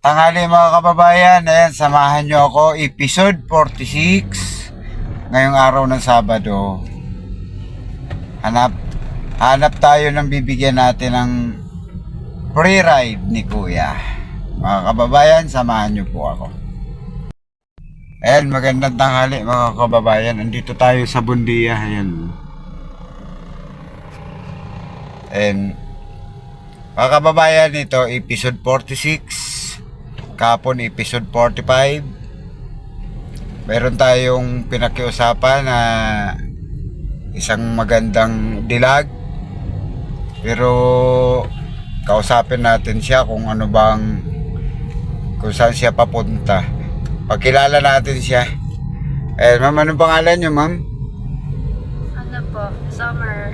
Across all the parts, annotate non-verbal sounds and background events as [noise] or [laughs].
Tanghali mga kababayan, ayan, samahan nyo ako, episode 46, ngayong araw ng Sabado. Hanap, hanap tayo ng bibigyan natin ng free ride ni Kuya. Mga kababayan, samahan nyo po ako. Ayan, magandang tanghali mga kababayan. Andito tayo sa Bundia. Ayan. And, mga kababayan, ito episode 46. Kapon episode 45. Meron tayong pinakiusapan na isang magandang dilag. Pero kausapin natin siya kung ano bang kung saan siya papunta. Pagkilala natin siya. Eh, ma'am, anong pangalan niyo, ma'am? Ano po? Summer.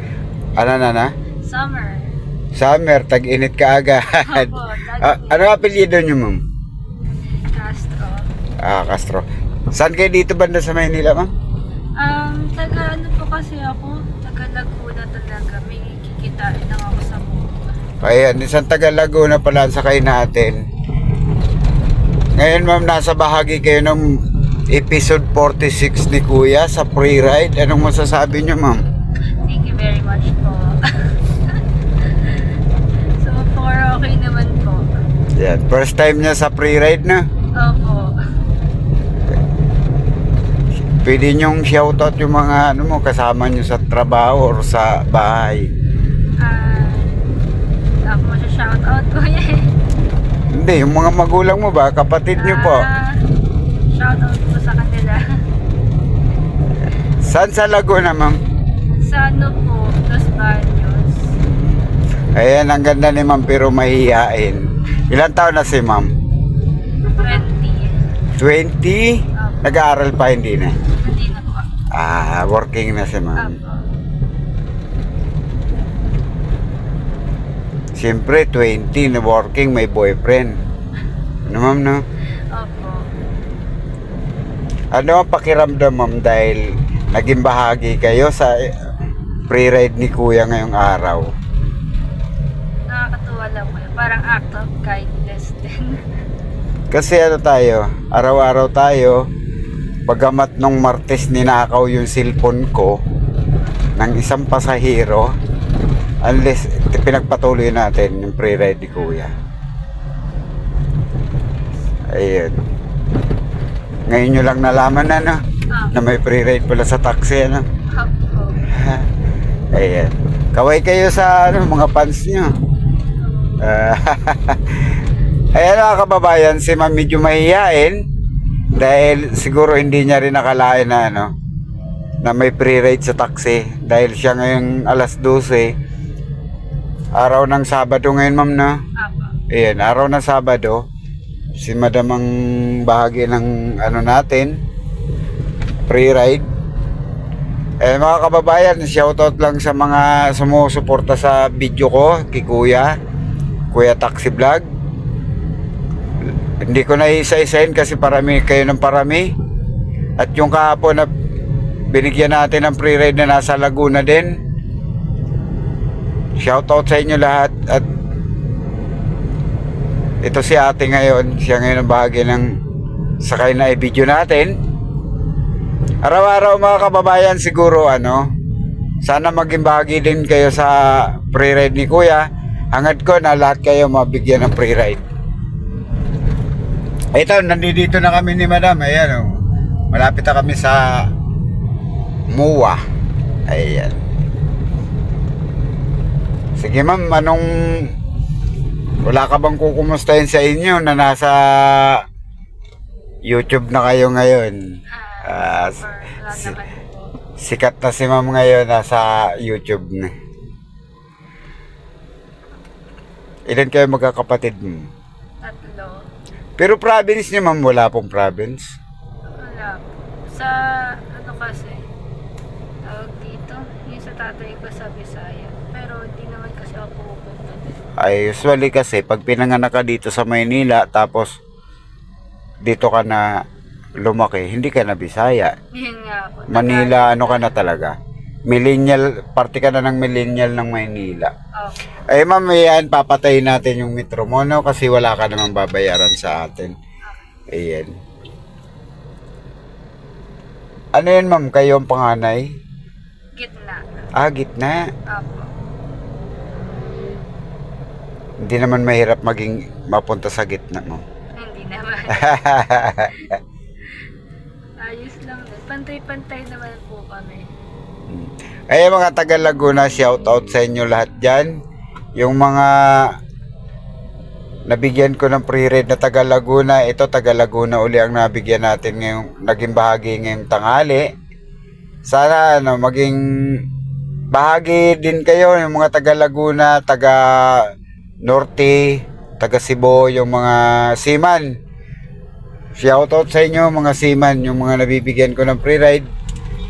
Ano na na? Summer. Summer, tag-init ka agad. Opo, ano apelyido niyo, ma'am? Ah, Castro. Saan kayo dito banda sa Maynila, ma'am? Um, taga ano po kasi ako? Taga Laguna talaga. May kikitain lang ako sa buhay. Ayan, isang taga Laguna pala ang sakay natin. Ngayon, ma'am, nasa bahagi kayo ng episode 46 ni Kuya sa pre-ride. Anong masasabi niyo, ma'am? Thank you very much po. [laughs] so far, okay naman po. Yan, first time niya sa pre-ride na. Opo. Pwede niyong shoutout yung mga ano mo, kasama niyo sa trabaho or sa bahay. Ah, ako mo siya shout out [laughs] ko eh. Hindi, yung mga magulang mo ba, kapatid niyo po. Ah, shout out po sa kanila. [laughs] Saan sa Laguna, ma'am? sa ano po? Los Baños. Ayan, ang ganda ni ma'am pero mahihain. Ilan taon na si ma'am? 20. 20? Nag-aaral pa, hindi na. Ah, working na si ma'am. Opo. Siyempre, 20 na working, may boyfriend. Ano ma'am, no? Opo. Ano ang pakiramdam, ma'am, dahil naging bahagi kayo sa eh, pre-ride ni Kuya ngayong araw? Nakakatuwa lang po. Parang act of kindness din. [laughs] Kasi ano tayo, araw-araw tayo, pagamat nung Martes ninakaw yung cellphone ko ng isang pasahero, unless pinagpatuloy natin yung pre-ride ni Kuya. Ayun. Ngayon nyo lang nalaman na, no? Ah, Na may pre-ride pala sa taxi, ano? Ayan. Kaway kayo sa ano, mga fans nyo. Ah, [laughs] Ayan mga kababayan, si ma'am medyo mahihain dahil siguro hindi niya rin nakalain na ano na may pre-ride sa taxi dahil siya ngayong alas 12 araw ng Sabado ngayon ma'am na. Ayan, araw ng Sabado si madam ang bahagi ng ano natin pre-ride eh mga kababayan, shoutout lang sa mga sumusuporta sa video ko kay Kuya, Kuya Taxi Vlog. Hindi ko na isa-isahin kasi parami kayo ng parami. At yung kahapon na binigyan natin ng pre-ride na nasa Laguna din. Shoutout sa inyo lahat at ito si ate ngayon, siya ngayon ang bahagi ng sakay na i-video natin. Araw-araw mga kababayan siguro ano, sana maging bahagi din kayo sa pre-ride ni Kuya. Hangad ko na lahat kayo mabigyan ng pre-ride. Ito, nandito na kami ni Madam. Ayan oh. Malapit na kami sa MUA. Ayan. Sige ma'am, anong wala ka bang kukumustahin sa inyo na nasa YouTube na kayo ngayon? Wala si-. Sikat na si ma'am ngayon nasa YouTube na. Ilan kayo magkakapatid mo? Pero province niyo ma'am, wala pong province. Wala. Sa ano kasi, tawag dito, yung sa tatay ko sa Bisaya. Pero hindi naman kasi ako pupunta din. Ay, usually kasi, pag pinanganak ka dito sa Maynila, tapos dito ka na lumaki, hindi ka na Bisaya. Yun nga po. Manila, ano ka na talaga? Millennial, parte ka na ng millennial ng Maynila. Opo. Ay ma'am, yan, papatayin natin yung metro mo, no? Kasi wala ka namang babayaran sa atin. Ayan. Ano yan ma'am, kayo ang panganay? Gitna. Ah, gitna. Opo. Hindi naman mahirap maging mapunta sa gitna mo. Hindi naman. [laughs] Ayos lang din. Pantay-pantay naman po kami. Ay mga taga Laguna, shout out sa inyo lahat dyan. Yung mga nabigyan ko ng pre-read na taga Laguna, ito taga Laguna uli ang nabigyan natin ngayong naging bahagi ngayong tanghali. Sana ano, maging bahagi din kayo yung mga taga Laguna, taga Norte, taga Cebu, yung mga seaman. Shout out sa inyo mga seaman, yung mga nabibigyan ko ng pre-ride.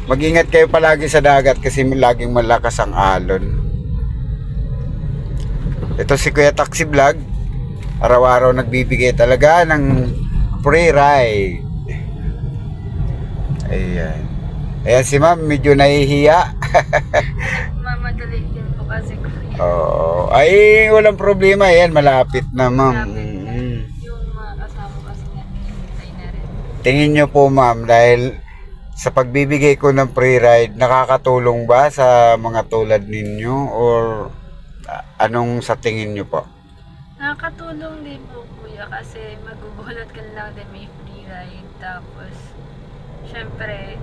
Mag-ingat kayo palagi sa dagat kasi laging malakas ang alon. Ito si Kuya Taxi Vlog. Araw-araw nagbibigay talaga ng free ride. Ayan. Ayan si ma'am, medyo nahihiya. [laughs] Mamadali din po kasi ko. Oo. Ay, walang problema. Ayan, malapit na ma'am. Mm. Yung mga kasama kasi na rin. Tingin nyo po ma'am, dahil sa pagbibigay ko ng free ride, nakakatulong ba sa mga tulad ninyo or ah, anong sa tingin nyo po? Nakakatulong din po kuya kasi magugulat ka lang din may free ride. Tapos, syempre,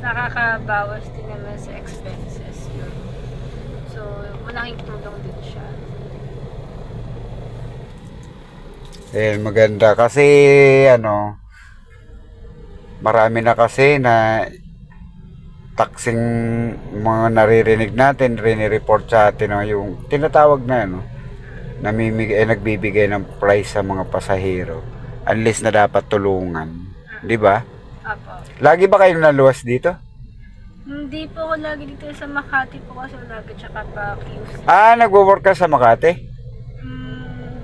nakakabawas din naman sa expenses yun. So, malaking tulong din siya. Eh, maganda kasi ano, marami na kasi na taxing mga naririnig natin, rini-report sa atin no, yung tinatawag na ano, namimigay, eh, nagbibigay ng price sa mga pasahero unless na dapat tulungan. Di ba? Apo. Lagi ba kayo naluwas dito? Hindi po ako lagi dito sa Makati po kasi lagi tsaka pa QC. Ah, nagwo-work ka sa Makati?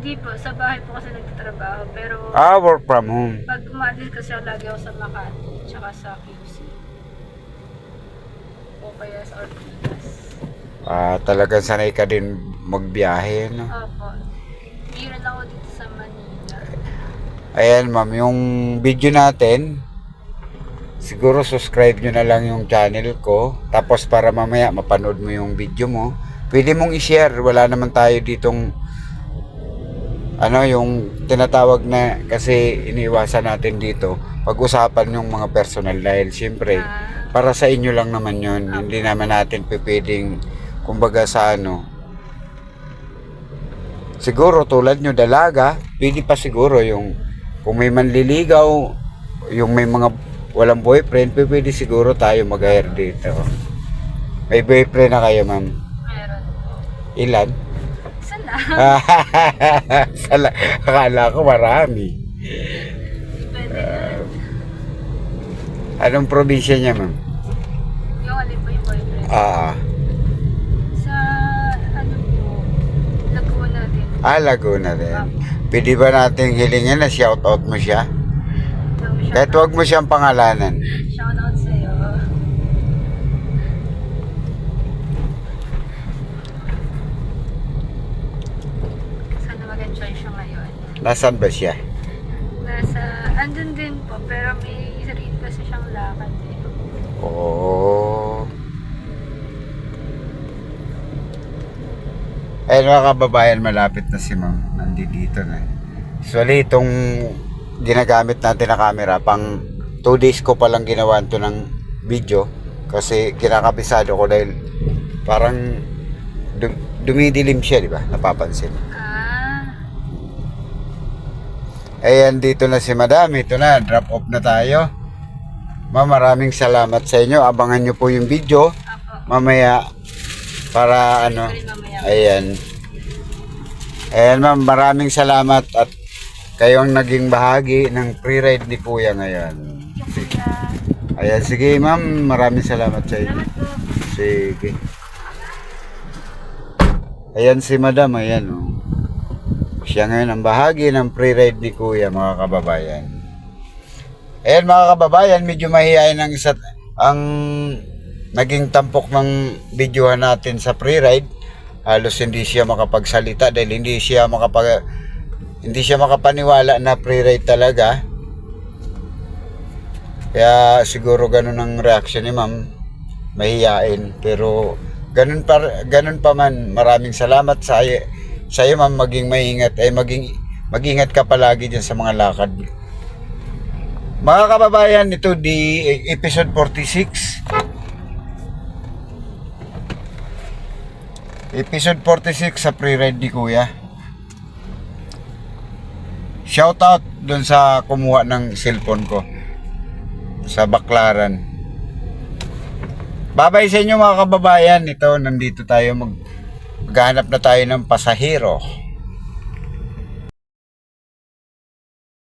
Hindi po, sa bahay po kasi nagtatrabaho. Pero Ah, work from home. pag umalis kasi ako lagi ako sa Makati tsaka sa QC. O kaya sa Ortigas. Ah, talagang sanay ka din magbiyahe, no? Opo. Meron ako dito sa Manila. Ayan, ma'am, yung video natin, siguro subscribe nyo na lang yung channel ko. Tapos para mamaya mapanood mo yung video mo, pwede mong i-share. Wala naman tayo ditong ano, yung tinatawag na kasi iniiwasan natin dito, pag-usapan yung mga personal dahil siyempre, Ah, para sa inyo lang naman yun. Hindi naman natin pipeding, kumbaga sa ano, siguro tulad nyo dalaga, pwede pa siguro yung kung may manliligaw, yung may mga walang boyfriend, pwede, siguro tayo mag-hire dito. May boyfriend na kayo, ma'am. meron. Ilan? Sala, [laughs] akala ko marami. Pwede na. Anong probinsya niya, ma'am? Yung alin po yung boyfriend. Ah, Sa ano po, Laguna din. ah, Laguna rin. Pwede ba nating hilingin na shoutout mo siya? Shout Kahit out, wag mo siyang pangalanan. shout out sa'yo. Sana mag-enjoy siya ngayon. Nasaan ba siya? Nasa, andun din po, pero may sarili kasi siyang lakad eh. Oo. Ayun mga kababayan, malapit na si ma'am. Nandito dito na. Usually, itong ginagamit natin na camera, pang 2 days ko palang ginawa ito ng video. Kasi kinakabisado ko dahil parang dum- dumidilim siya, di ba? Napapansin. Ah, Ayan, dito na si madam. Ito na, drop off na tayo. Ma'am, maraming salamat sa inyo. Abangan nyo po yung video. mamaya para ano ayan ayan ma'am maraming salamat at kayong naging bahagi ng free ride ni kuya ngayon ayan sige ma'am maraming salamat sa inyo sige ayan si madam ayan oh. Siya ngayon ang bahagi ng free ride ni kuya mga kababayan ayan mga kababayan medyo mahihayin ang isa't ang naging tampok ng videohan natin sa pre-ride. Halos hindi siya makapagsalita dahil hindi siya makapag hindi siya makapaniwala na pre-ride talaga. Kaya siguro ganun ang reaction ni ma'am. Mahihain. Pero ganun pa, ganun pa man. Maraming salamat sa sa iyo ma'am maging maingat ay maging magingat ka palagi diyan sa mga lakad. Mga kababayan, ito di episode 46. Episode 46 sa pre-ride ni Kuya. Shout out dun sa kumuha ng cellphone ko sa Baklaran. Babay sa inyo mga kababayan. Ito, nandito tayo mag maghanap na tayo ng pasahero.